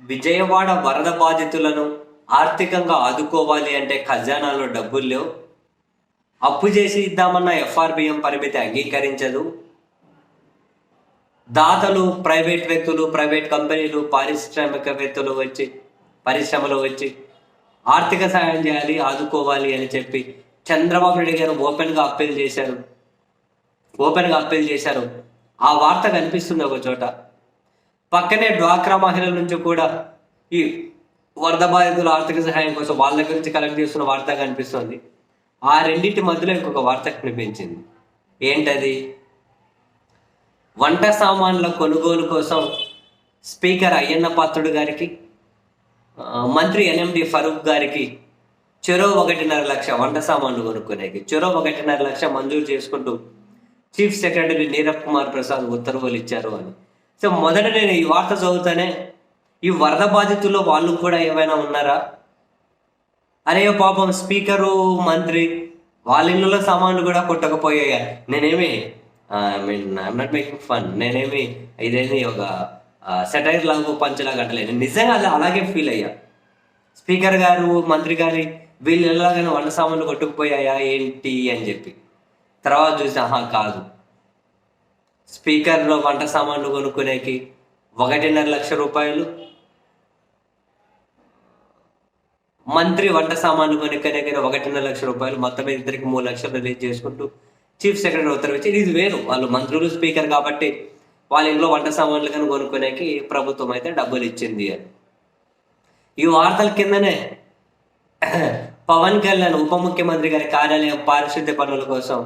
విజయవాడ వరద బాధితులను ఆర్థికంగా ఆదుకోవాలి అంటే ఖజానాలో డబ్బులు లేవు. అప్పు చేసి ఇద్దామన్న ఎఫ్ఆర్బిఎం పరిమితి అంగీకరించదు. దాతలు ప్రైవేట్ వ్యక్తులు ప్రైవేట్ కంపెనీలు పారిశ్రామికవేత్తలు వచ్చి పరిశ్రమలు వచ్చి ఆర్థిక సాయం చేయాలి ఆదుకోవాలి అని చెప్పి చంద్రబాబు నాయుడు గారు ఓపెన్గా అప్పీల్ చేశారు. ఓపెన్గా అప్పీల్ చేశారు. ఆ వార్త కనిపిస్తుంది ఒక చోట. పక్కనే డ్వాక్రా మహిళల నుంచి కూడా ఈ వరద బాధితుల ఆర్థిక సహాయం కోసం వాళ్ళ గురించి కలెక్ట్ చేస్తున్న వార్త కనిపిస్తుంది. ఆ రెండింటి మధ్యలో ఇంకొక వార్త కనిపించింది. ఏంటది? వంట సామాన్ల కొనుగోలు కోసం స్పీకర్ అయ్యన్న పాత్రుడు గారికి మంత్రి ఎన్ఎండి ఫరూక్ గారికి చెరో ఒకటిన్నర లక్ష వంట సామాన్లు కొనుక్కునేకి చెరో ఒకటిన్నర లక్ష మంజూరు చేసుకుంటూ చీఫ్ సెక్రటరీ నీరబ్ కుమార్ ప్రసాద్ ఉత్తర్వులు ఇచ్చారు అని. సో మొదట నేను ఈ వార్త చదువుతానే. ఈ వరద బాధితుల్లో వాళ్ళు కూడా ఏమైనా ఉన్నారా? అరే పాపం స్పీకరు మంత్రి వాళ్ళ ఇళ్ళలో సామాన్లు కూడా కొట్టకపోయాయా? నేనేమి I mean I'm not making fun నేనేమి ఇదేమి ఒక సెటైర్ లాగా పంచలాగా అంటలేదు నిజంగా అలా అలాగే ఫీల్ అయ్యా. స్పీకర్ గారు మంత్రి గారి వీళ్ళు ఎలాగైనా వంట సామాన్లు కొట్టుకుపోయాయా ఏంటి అని చెప్పి. తర్వాత చూసి ఆహా కాదు. స్పీకర్లో వంట సామాన్లు కొనుక్కునేకి ఒకటిన్నర లక్ష రూపాయలు. మంత్రి వంట సామాన్లు కొనుక్కునేకి ఒకటిన్నర లక్ష రూపాయలు. మొత్తం ఇద్దరికి మూడు లక్షలు రిలీజ్ చేసుకుంటూ చీఫ్ సెక్రటరీ ఉత్తర్వు ఇది వేరు. వాళ్ళు మంత్రులు స్పీకర్ కాబట్టి వాళ్ళ ఇంట్లో వంట సామాన్లు కానీ కొనుక్కునేకి ప్రభుత్వం అయితే డబ్బులు ఇచ్చింది అని. ఈ వార్తల కిందనే పవన్ కళ్యాణ్ ఉప ముఖ్యమంత్రి గారి కార్యాలయం పారిశుద్ధ్య పనుల కోసం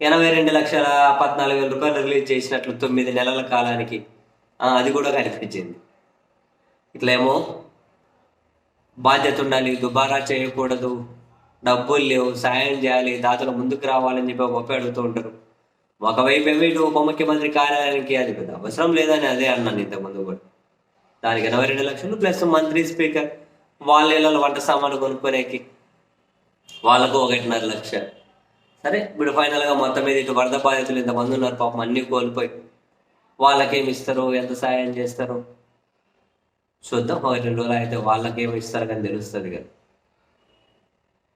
ఎనభై రెండు లక్షల పద్నాలుగు వేల రూపాయలు రిలీజ్ చేసినట్లు తొమ్మిది నెలల కాలానికి. అది కూడా కనిపించింది. ఇట్లేమో బాధ్యత ఉండాలి దుబారా చేయకూడదు డబ్బులు లేవు సాయం చేయాలి దాతలు ముందుకు రావాలని చెప్పి గొప్ప అడుగుతూ ఉంటారు. ఒకవైపు ఏమో ఉప ముఖ్యమంత్రి కార్యాలయానికి అది పెద్ద అవసరం లేదని అదే అన్నాను ఇంతకుముందు కూడా. దానికి ఎనభై రెండు లక్షలు ప్లస్ మంత్రి స్పీకర్ వాళ్ళ ఇళ్ళలో వంట సామాన్లు కొనుక్కునేకి వాళ్ళకు ఒకటిన్నర లక్షలు సరే ఇప్పుడు ఫైనల్గా మొత్తం మీద ఇటు వరద బాధితులు ఇంతమంది ఉన్నారు పాపం అన్ని కోల్పోయి. వాళ్ళకేమి ఇస్తారు? ఎంత సాయం చేస్తారు? చూద్దాం ఒక రెండు రోజులు అయితే వాళ్ళకేమి ఇస్తారు కానీ తెలుస్తుంది కదా.